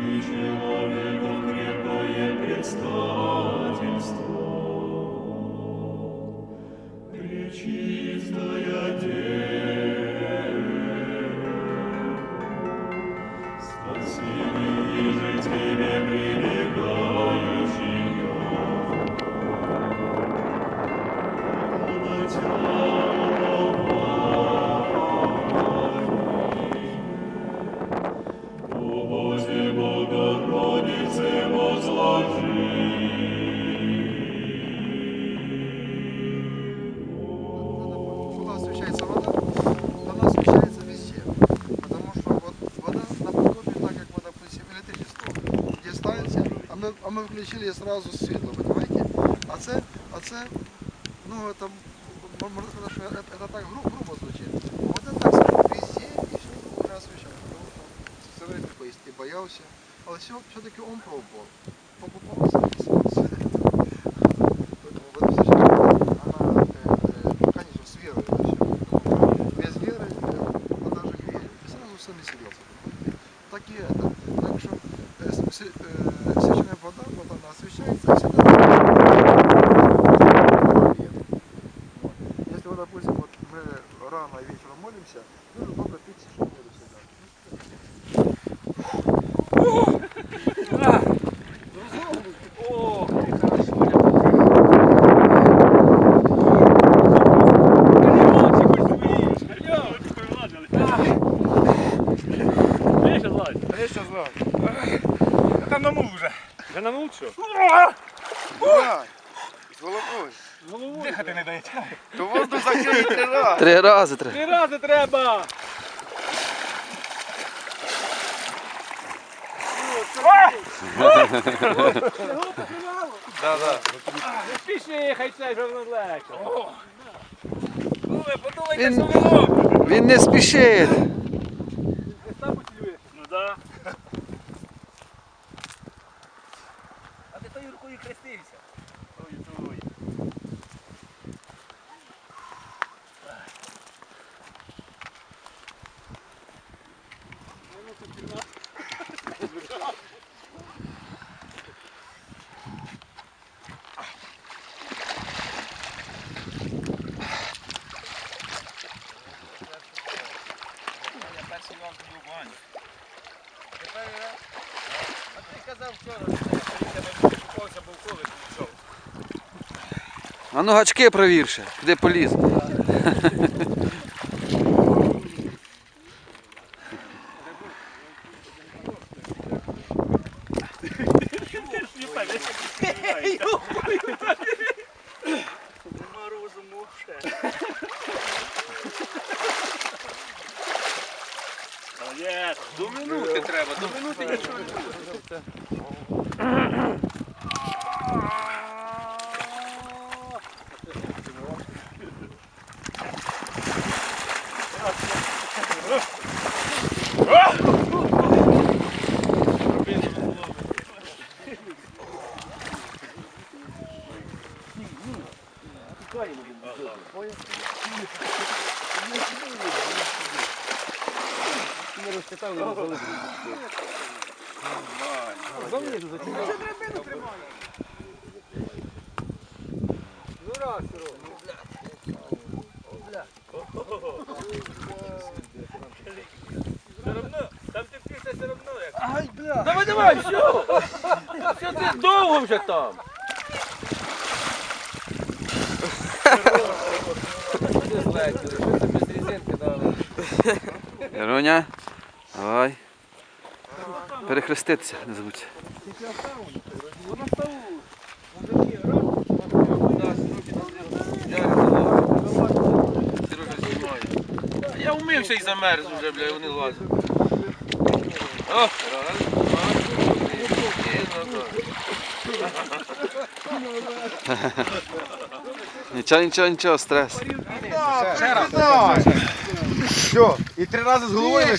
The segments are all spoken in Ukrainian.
и человеком крепкое предстательство. Пречистая а мы, а мы включили сразу світло, понимаете? А це, а це, ну это, м- можно сказать, что это, это так гру- грубо звучит. Вот это так сказать, везде и все не освещает. Потому что все время поїсти боявся. Але все, все-таки он пробував. Попупався і все. Поэтому в этом случае она, э, э, конечно, с верой это все. Без веры э, она даже греет. И сразу все не серьезно. Так и это. Так что э, с- с- э, священная вода, вот она освещается, и всегда Вот. Если вот, допустим, вот мы рано вечером молимся, нужно Дихати не дається. То воздух закрыли три раза. Три рази треба. Три рази треба. Не спіши, хай це вже воно легше. Ви подумайте, що ви робите. Він не спішить. Ви сам поцілуєте. Ну да. А ти тою рукою хрестився. Ой, ой. Я перший раз був в бані. Тепер я... А ти казав вчора, що я був коли пішов. А ну гачки провірше, куди поліз. Нема розуму До минути треба, до минути нічого не буде. Все равно, там ти все равно як. Ай, бля. Давай, давай, все! Що ти довго вже там? Іроня, давай. Перехреститися, не забудь. Я умився і замерз вже, бля, вони лазять. О, раз, два, три. Нічого, нічого, нічого, стрес. Все, і три рази з головою.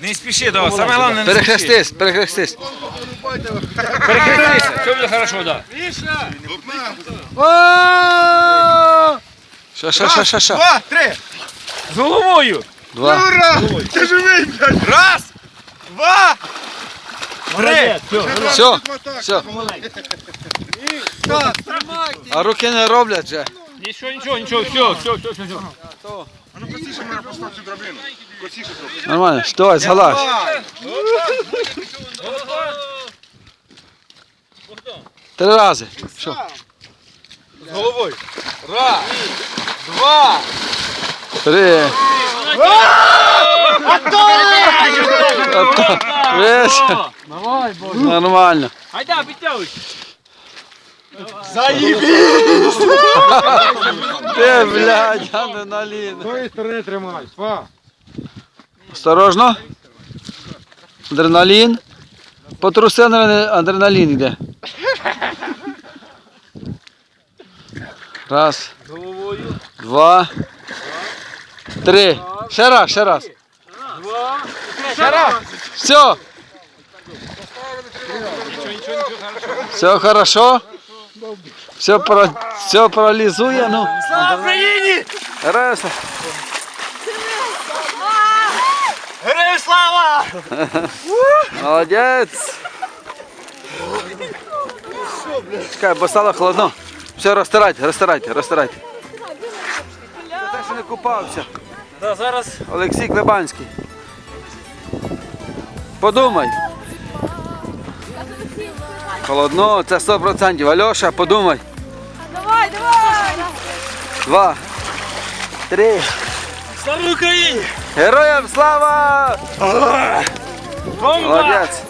Не спіши, давай, саме головне не спіши. Перехрестись, перехрестись. Перехрестися, все буде хорошо, да. Ша, ша, ша, ша, ша. Два, три. З головою! Два. Ти живий, блядь! Раз, два, три. Все, все. А руки не роблять вже. Нічого, нічого, нічого, все, все, все, все. все. А ну простіше мене постав цю драбину. Простіше трохи. Нормально. Давай, залазь. Три рази. Що? З головою. Раз, два. Три. Весь. Нормально. Айда, підтягуй. Ти, блядь, адреналін. З тої сторони тримай. Па. Осторожно. Адреналін. Потруси адреналін адреналін йде. Раз, Головою. два, три. Ще раз, ще раз. Два. Ще раз. Все. Все хорошо. Все, про, все паралізує, ну. Слава Україні! Раз. Героям слава! Молодець. Чекай, бо стало холодно. Все, розтирайте, розтирайте, розтирайте. Це те, що не купався. Да, зараз Олексій Клебанський. Подумай. Холодно, це 100%. Альоша, подумай. два, три. Слава Україні! Героям слава! Молодець!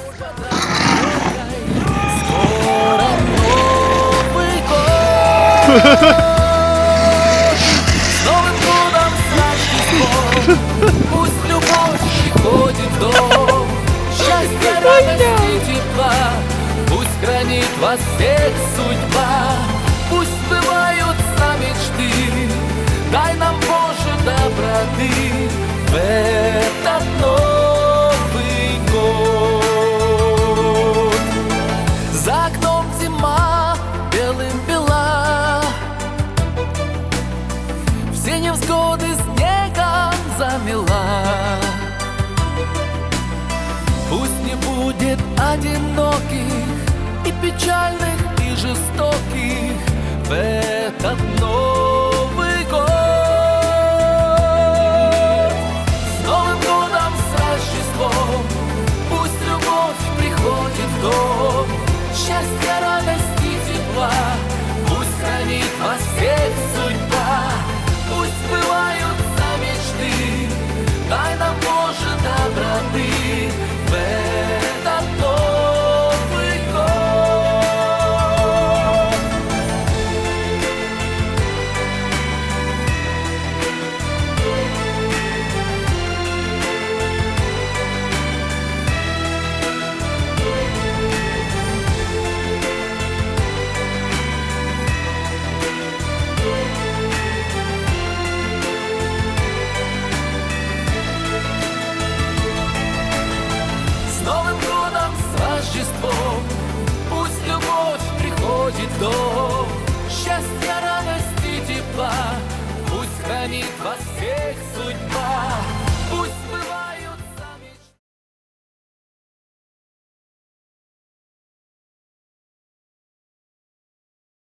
Новим годом наші пусть любов приходить дом, щастя тепла, пусть хранит вас всех судьба. Окном зима белым бела все невзгоды снегом замела. Пусть не будет одиноких И печальных, и жестоких В этот